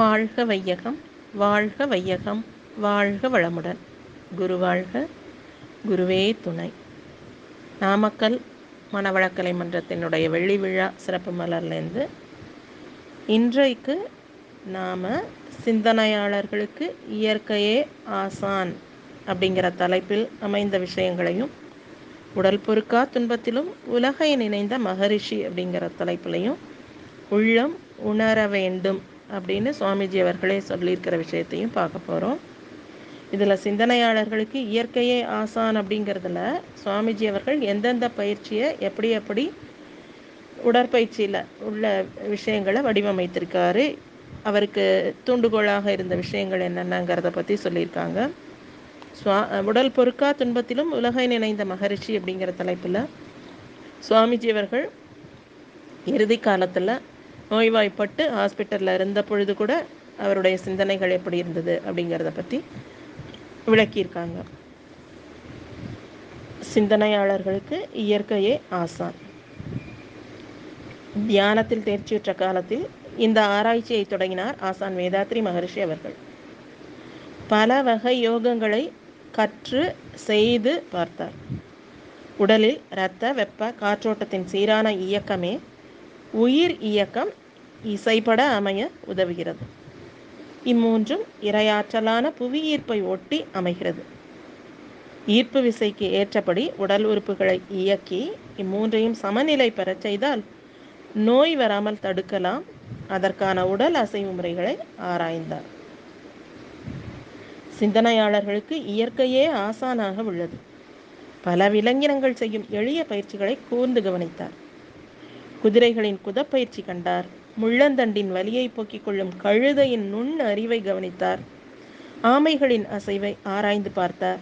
வாழ்க வையகம் வாழ்க வையகம் வாழ்க வளமுடன். குரு வாழ்க குருவே துணை. நாமக்கல் மனவளக்கலை மன்றத்தினுடைய வெள்ளி விழா சிறப்பு மலர்லேருந்து இன்றைக்கு நாம் சிந்தனையாளர்களுக்கு இயற்கையே ஆசான் அப்படிங்கிற தலைப்பில் அமைந்த விஷயங்களையும் உடல் பொறுக்கா துன்பத்திலும் உலகை நினைந்த மகரிஷி அப்படிங்கிற தலைப்பிலையும் உள்ளம் உணர வேண்டும் அப்படின்னு சுவாமிஜி அவர்களே சொல்லியிருக்கிற விஷயத்தையும் பார்க்க போகிறோம் இதில் சிந்தனையாளர்களுக்கு இயற்கையே ஆசான் அப்படிங்கிறதுல சுவாமிஜி அவர்கள் எந்தெந்த பயிற்சியை எப்படி எப்படி உடற்பயிற்சியில் உள்ள விஷயங்களை வடிவமைத்திருக்காரு அவருக்கு தூண்டுகோலாக இருந்த விஷயங்கள் என்னென்னங்கிறத பற்றி சொல்லியிருக்காங்க. சுவா உடல் பொறுக்கா துன்பத்திலும் உலகை நினைந்த மகரிஷி அப்படிங்கிற தலைப்பில் சுவாமிஜி அவர்கள் இறுதி காலத்தில் நோய்வாய்ப்பட்டு ஹாஸ்பிட்டலில் இருந்த பொழுது கூட அவருடைய சிந்தனைகள் எப்படி இருந்தது அப்படிங்கிறத பற்றி விளக்கியிருக்காங்க. சிந்தனையாளர்களுக்கு இயற்கையே ஆசான். தியானத்தில் தேர்ச்சியுற்ற காலத்தில் இந்த ஆராய்ச்சியை தொடங்கினார் ஆசான் வேதாத்ரி மகரிஷி அவர்கள். பல வகை யோகங்களை கற்று செய்து பார்த்தார். உடலில் இரத்த வெப்ப காற்றோட்டத்தின் சீரான இயக்கமே உயிர் இயக்கம் இசைப்பட அமைய உதவுகிறது. இம்மூன்றும் இரையாற்றலான புவியீர்ப்பை ஒட்டி அமைகிறது. ஈர்ப்பு விசைக்கு ஏற்றபடி உடல் உறுப்புகளை இயக்கி இம்மூன்றையும் சமநிலை பெறச் செய்தால் நோய் வராமல் தடுக்கலாம். அதற்கான உடல் அசைவு முறைகளை ஆராய்ந்தார். சிந்தனையாளர்களுக்கு இயற்கையே ஆசானாக உள்ளது. பல விலங்கினங்கள் செய்யும் எளிய பயிற்சிகளை கூர்ந்து கவனித்தார். குதிரைகளின் குதப்பயிற்சி கண்டார். முள்ளந்தண்டின் வலியை போக்கிக் கொள்ளும் கழுதையின் நுண் அறிவை கவனித்தார். ஆமைகளின் அசைவை ஆராய்ந்து பார்த்தார்.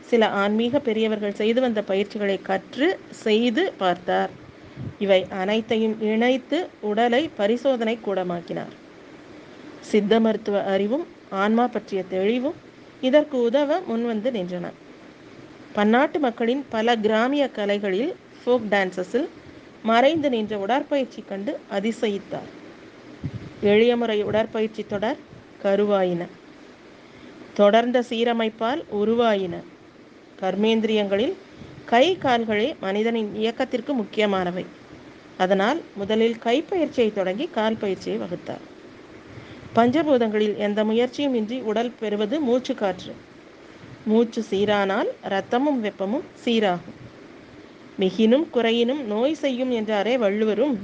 சில ஆன்மீக பெரியவர்கள் செய்து வந்த பயிற்சிகளை கற்று செய்து பார்த்தார். இவை அனைத்தையும் இணைத்து உடலை பரிசோதனை கூடமாக்கினார். சித்த மருத்துவ அறிவும் ஆன்மா பற்றிய தெளிவும் இதற்கு உதவ முன்வந்து நின்றன. பன்னாட்டு மக்களின் பல கிராமிய கலைகளில் ஃபோக் டான்சஸில் மறைந்து நின்ற உடற்பயிற்சி கண்டு அதிசயித்தார். எளிய முறை உடற்பயிற்சி தொடர் கருவாயின. தொடர்ந்த சீரமைப்பால் உருவாயின. கர்மேந்திரியங்களில் கை கால்களே மனிதனின் இயக்கத்திற்கு முக்கியமானவை. அதனால் முதலில் கைப்பயிற்சியை தொடங்கி கால் பயிற்சியை வகுத்தார். பஞ்சபூதங்களில் எந்த முயற்சியும் இன்றி உடல் பெறுவது மூச்சு காற்று மூச்சு சீரானால் இரத்தமும் வெப்பமும் சீராகும். மிகினும் குறையினும் நோய் செய்யும் என்றாரே வள்ளுவரும்.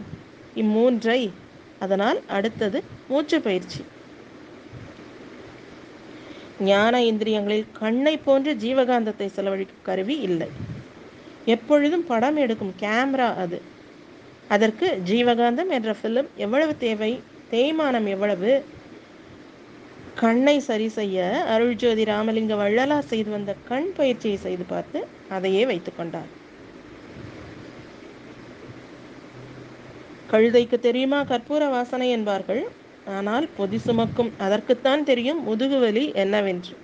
இம்மூன்றை அதனால் அடுத்தது மூச்சு பயிற்சி. ஞான இந்திரியங்களில் கண்ணை போன்று ஜீவகாந்தத்தை செலவழிக்கும் கருவி இல்லை. எப்பொழுதும் படம் எடுக்கும் கேமரா அது. அதற்கு ஜீவகாந்தம் என்ற ஃபிலிம் எவ்வளவு தேவை? தேய்மானம் எவ்வளவு? கண்ணை சரி செய்ய அருள்ஜோதி ராமலிங்க வள்ளலா செய்து வந்த கண் பயிற்சியை செய்து பார்த்து அதையே வைத்துக்கொண்டார் கழுதைக்கு தெரியுமா? கற்பூர வாசனை என்பார்கள். ஆனால் பொதி சுமக்கும் அதற்குத்தான் தெரியும் முதுகுவலி என்னவென்று.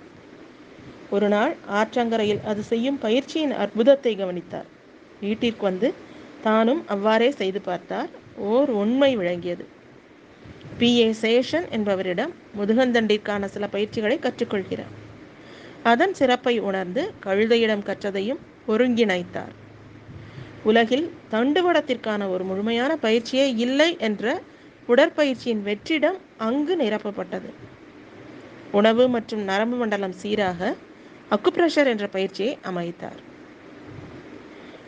ஒரு நாள் ஆற்றங்கரையில் அது செய்யும் பயிற்சியின் அற்புதத்தை கவனித்தார். வீட்டிற்கு வந்து தானும் அவ்வாறே செய்து பார்த்தார். ஓர் உண்மை விளங்கியது. பி. ஏ. சேஷன் என்பவரிடம் முதுகந்தண்டிற்கான சில பயிற்சிகளை கற்றுக்கொள்கிறார். அதன் சிறப்பை உணர்ந்து கழுதையிடம் கற்றதையும் ஒருங்கிணைத்தார். உலகில் தண்டுவடத்திற்கான ஒரு முழுமையான பயிற்சியே இல்லை என்ற உடற்பயிற்சியின் வெற்றிடம் அங்கு நிரப்பப்பட்டது. உணவு மற்றும் நரம்பு மண்டலம் சீராக அக்குப்ரெஷர் என்ற பயிற்சியை அமைத்தார்.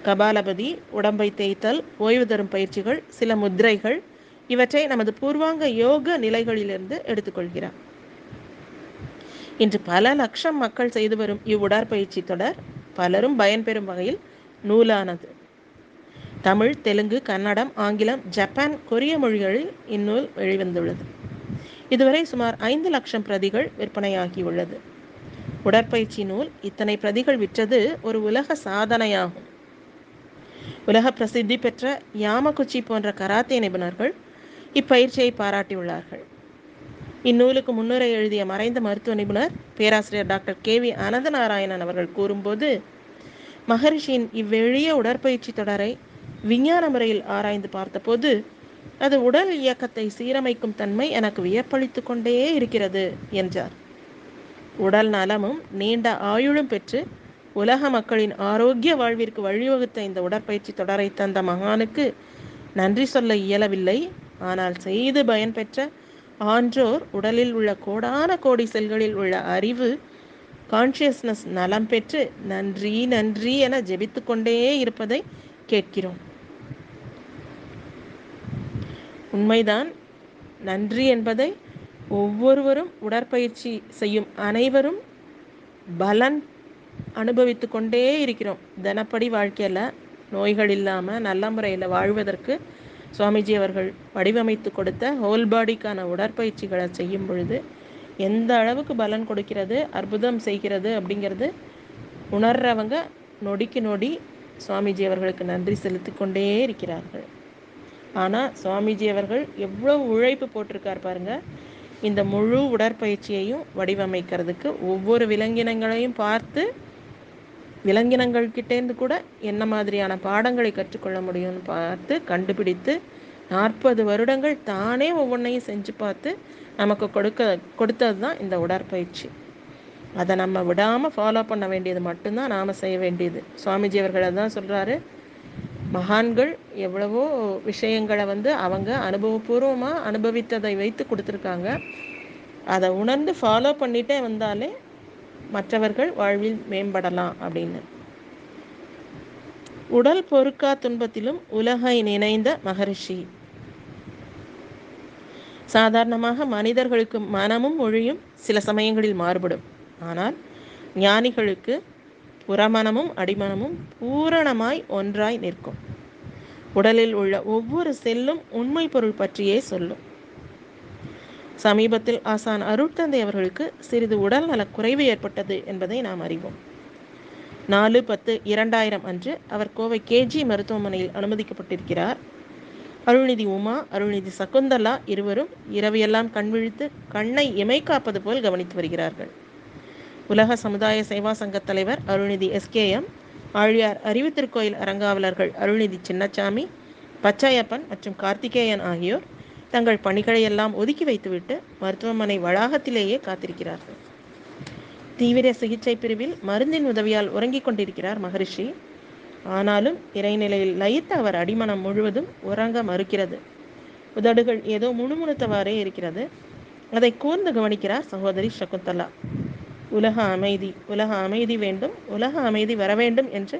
கபாலபதி உடம்பை தேய்த்தல் ஓய்வு தரும் பயிற்சிகள் சில முத்திரைகள் இவற்றை நமது பூர்வாங்க யோக நிலைகளிலிருந்து எடுத்துக்கொள்கிறார். இன்று பல லட்சம் மக்கள் செய்து வரும் இவ்வுடற்பயிற்சி தொடர் பலரும் பயன்பெறும் வகையில் நூலானது. தமிழ் தெலுங்கு கன்னடம் ஆங்கிலம் ஜப்பான் கொரிய மொழிகளில் இந்நூல் வெளிவந்துள்ளது இதுவரை சுமார் ஐந்து லட்சம் பிரதிகள் விற்பனையாகியுள்ளது. உடற்பயிற்சி நூல் இத்தனை பிரதிகள் விற்றது ஒரு உலக சாதனையாகும். உலக பிரசித்தி பெற்ற யாமகுச்சி போன்ற கராத்தே நிபுணர்கள் இப்பயிற்சியை பாராட்டியுள்ளார்கள். இந்நூலுக்கு முன்னுரை எழுதிய மறைந்த மருத்துவ நிபுணர் பேராசிரியர் டாக்டர் கே வி அனந்தநாராயணன் அவர்கள் கூறும்போது மகரிஷியின் இவ்வெளிய உடற்பயிற்சி தொடரை விஞ்ஞான முறையில் ஆராய்ந்து பார்த்தபோது அது உடல் இயக்கத்தை சீரமைக்கும் தன்மை எனக்கு வியப்பளித்து கொண்டே இருக்கிறது என்றார். உடல் நலமும் நீண்ட ஆயுளும் பெற்று உலக மக்களின் ஆரோக்கிய வாழ்விற்கு வழிவகுத்த இந்த உடற்பயிற்சி தொடரை தந்த மகானுக்கு நன்றி சொல்ல இயலவில்லை. ஆனால் செய்து பயன்பெற்ற ஆன்றோர் உடலில் உள்ள கோடான கோடி செல்களில் உள்ள அறிவு கான்சியஸ்னஸ் நலம் பெற்று நன்றி நன்றி என ஜெபித்து கொண்டே இருப்பதை கேட்கிறோம். உண்மைதான். நன்றி என்பதை ஒவ்வொருவரும் உடற்பயிற்சி செய்யும் அனைவரும் பலன் அனுபவித்து கொண்டே இருக்கிறோம். தினப்படி வாழ்க்கையில் நோய்கள் இல்லாமல் நல்ல முறையில் வாழ்வதற்கு சுவாமிஜி அவர்கள் வடிவமைத்து கொடுத்த ஹோல் பாடிக்கான உடற்பயிற்சிகளை செய்யும் பொழுது எந்த அளவுக்கு பலன் கொடுக்கிறது அற்புதம் செய்கிறது அப்படிங்கிறது உணர்றவங்க நொடிக்கு நொடி சுவாமிஜி அவர்களுக்கு நன்றி செலுத்தி கொண்டே இருக்கிறார்கள். ஆனால் சுவாமிஜி அவர்கள் எவ்வளோ உழைப்பு போட்டிருக்கார் பாருங்க. இந்த முழு உடற்பயிற்சியையும் வடிவமைக்கிறதுக்கு ஒவ்வொரு விலங்கினங்களையும் பார்த்து விலங்கினங்கள்கிட்டேருந்து கூட என்ன மாதிரியான பாடங்களை கற்றுக்கொள்ள முடியும்னு பார்த்து கண்டுபிடித்து நாற்பது வருடங்கள் தானே ஒவ்வொன்றையும் செஞ்சு பார்த்து நமக்கு கொடுக்க கொடுத்தது தான் இந்த உடற்பயிற்சி. அதை நம்ம விடாமல் ஃபாலோ பண்ண வேண்டியது மட்டும்தான் நாம் செய்ய வேண்டியது. சுவாமிஜி அவர்கள் தான் சொல்கிறாரு மகான்கள் எவ்வளவோ விஷயங்களை வந்து அவங்க அனுபவபூர்வமாக அனுபவித்ததை வைத்து கொடுத்துருக்காங்க. அதை உணர்ந்து ஃபாலோ பண்ணிட்டே வந்தாலே மற்றவர்கள் வாழ்வில் மேம்படலாம் அப்படின்னு. உடல் பொறுக்கா துன்பத்திலும் உலகை நினைந்த மகரிஷி. சாதாரணமாக மனிதர்களுக்கு மனமும் மொழியும் சில சமயங்களில் மாறுபடும். ஆனால் ஞானிகளுக்கு புறமனமும் அடிமனமும் பூரணமாய் ஒன்றாய் நிற்கும். உடலில் உள்ள ஒவ்வொரு செல்லும் உண்மை பொருள் பற்றியே சொல்லும். சமீபத்தில் ஆசான் அருட்தந்தை அவர்களுக்கு சிறிது உடல் நலக் குறைவு ஏற்பட்டது என்பதை நாம் அறிவோம். நாலு பத்து இரண்டாயிரம் அன்று அவர் கோவை கேஜி மருத்துவமனையில் அனுமதிக்கப்பட்டிருக்கிறார். அருள்நிதி உமா அருள்நிதி சகுந்தலா இருவரும் இரவையெல்லாம் கண்விழித்து கண்ணை இமை காப்பது போல் கவனித்து வருகிறார்கள். உலக சமுதாய சேவா சங்க தலைவர் அருள்நிதி எஸ்கேஎம் ஆழியார் அறிவுத்திருக்கோயில் அரங்காவலர்கள் அருள்நிதி சின்னச்சாமி பச்சாயப்பன் மற்றும் கார்த்திகேயன் ஆகியோர் தங்கள் பணிகளையெல்லாம் ஒதுக்கி வைத்துவிட்டு மருத்துவமனை வளாகத்திலேயே காத்திருக்கிறார்கள். தீவிர சிகிச்சை பிரிவில் மருந்தின் உதவியால் உறங்கிக் கொண்டிருக்கிறார் மகரிஷி. ஆனாலும் இறைநிலையில் லயித்த அவர் அடிமனம் முழுவதும் உறங்க மறுக்கிறது. உதடுகள் ஏதோ முணுமுணுத்தவாறே இருக்கிறது. அதை கூர்ந்து கவனிக்கிறார் சகோதரி சகுந்தலா. உலக அமைதி உலக அமைதி வேண்டும் உலக அமைதி வர வேண்டும் என்று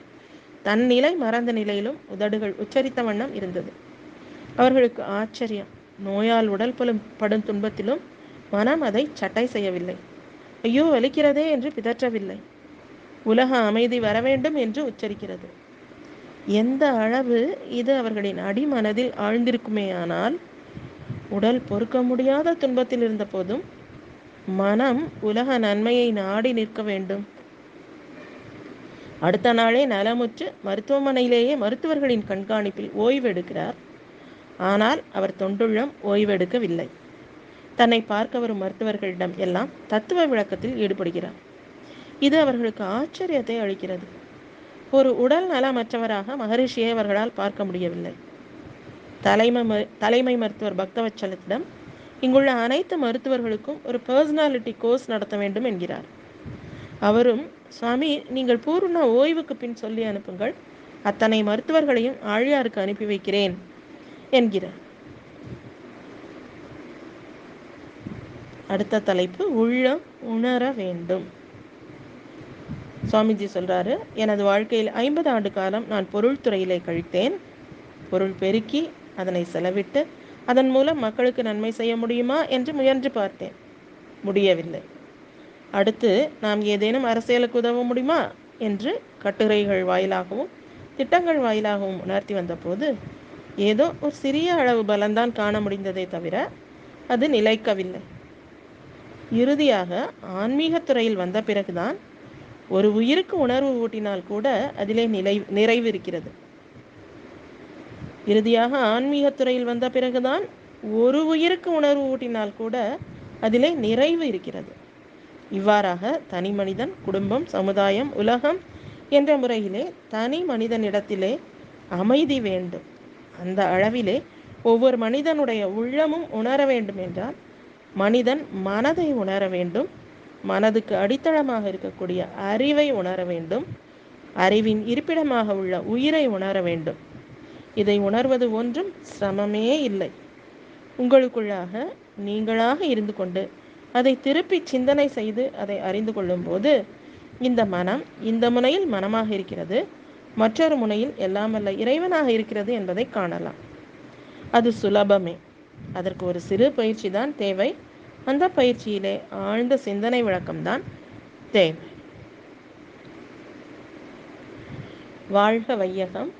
தன் நிலை மறந்த நிலையிலும் உதடுகள் உச்சரித்த வண்ணம் இருந்தது. அவர்களுக்கு ஆச்சரியம். நோயால் உடல் புலம் படும் துன்பத்திலும் மனம் அதை சட்டை செய்யவில்லை. ஐயோ வலிக்கிறதே என்று பிதற்றவில்லை. உலக அமைதி வர வேண்டும் என்று உச்சரிக்கிறது. எந்த அளவு இது அவர்களின் அடிமனதில் ஆழ்ந்திருக்குமேயானால் உடல் பொறுக்க முடியாத துன்பத்தில் இருந்த போதும் மனம் உலக நன்மையை நாடி நிற்க வேண்டும். அடுத்த நாளே நலமுற்று மருத்துவமனையிலேயே மருத்துவர்களின் கண்காணிப்பில் ஓய்வெடுக்கிறார். ஆனால் அவர் தொண்டுள்ளம் ஓய்வெடுக்கவில்லை. தன்னை பார்க்க வரும் மருத்துவர்களிடம் எல்லாம் தத்துவ விளக்கத்தில் ஈடுபடுகிறார். இது அவர்களுக்கு ஆச்சரியத்தை அளிக்கிறது. ஒரு உடல் நலமற்றவராக மகரிஷியை அவர்களால் பார்க்க முடியவில்லை. தலைமை ம- தலைமை மருத்துவர் பக்தவச்சலத்திடம் இங்குள்ள அனைத்து மருத்துவர்களுக்கும் ஒரு பர்சனாலிட்டி கோர்ஸ் நடத்த வேண்டும் என்கிறார். அவரும் சுவாமி நீங்கள் பூர்ண ஓய்வுக்கு பின் சொல்லி அனுப்புங்கள். அத்தனை மருத்துவர்களையும் ஆழியாருக்கு அனுப்பி வைக்கிறேன் என்கிறார். அடுத்த தலைப்பு உள்ளம் உணர வேண்டும். சுவாமிஜி சொல்றாரு எனது வாழ்க்கையில் ஐம்பது ஆண்டு காலம் நான் பொருள் துறையிலே கழித்தேன். பொருள் பெருக்கி அதனை செலவிட்டு அதன் மூலம் மக்களுக்கு நன்மை செய்ய முடியுமா என்று முயன்று பார்த்தேன். முடியவில்லை. அடுத்து நாம் ஏதேனும் அரசியலுக்கு உதவ முடியுமா என்று கட்டுரைகள் வாயிலாகவும் திட்டங்கள் வாயிலாகவும் உணர்த்தி வந்தபோது ஏதோ ஒரு சிறிய அளவு பலன்தான் காண முடிந்ததே தவிர அது நிலைக்கவில்லை. இறுதியாக ஆன்மீகத் துறையில் வந்த பிறகுதான் ஒரு உயிருக்கு உணர்வு ஊட்டினால் கூட அதிலே நிலை நிறைவு இருக்கிறது. இறுதியாக ஆன்மீகத்துறையில் வந்த பிறகுதான் ஒரு உயிருக்கு உணர்வு ஊட்டினால் கூட அதிலே நிறைவு இருக்கிறது. இவ்வாறாக தனி மனிதன் குடும்பம் சமுதாயம் உலகம் என்ற முறையிலே தனி மனிதனிடத்திலே அமைதி வேண்டும். அந்த அளவிலே ஒவ்வொரு மனிதனுடைய உள்ளமும் உணர வேண்டும் என்றால் மனிதன் மனதை உணர வேண்டும். மனதுக்கு அடித்தளமாக இருக்கக்கூடிய அறிவை உணர வேண்டும். அறிவின் இருப்பிடமாக உள்ள உயிரை உணர வேண்டும். இதை உணர்வது ஒன்றும் சிரமமே இல்லை. உங்களுக்குள்ளாக நீங்களாக இருந்து கொண்டு அதை திருப்பி சிந்தனை செய்து அதை அறிந்து கொள்ளும்போது இந்த மனம் இந்த முனையில் மனமாக இருக்கிறது மற்றொரு முனையில் எல்லாமல்ல இறைவனாக இருக்கிறது என்பதை காணலாம். அது சுலபமே. அதற்கு ஒரு சிறு பயிற்சி தான் தேவை. அந்த பயிற்சியிலே ஆழ்ந்த சிந்தனை விளக்கம்தான் தேவை. வாழ்க வையகம்.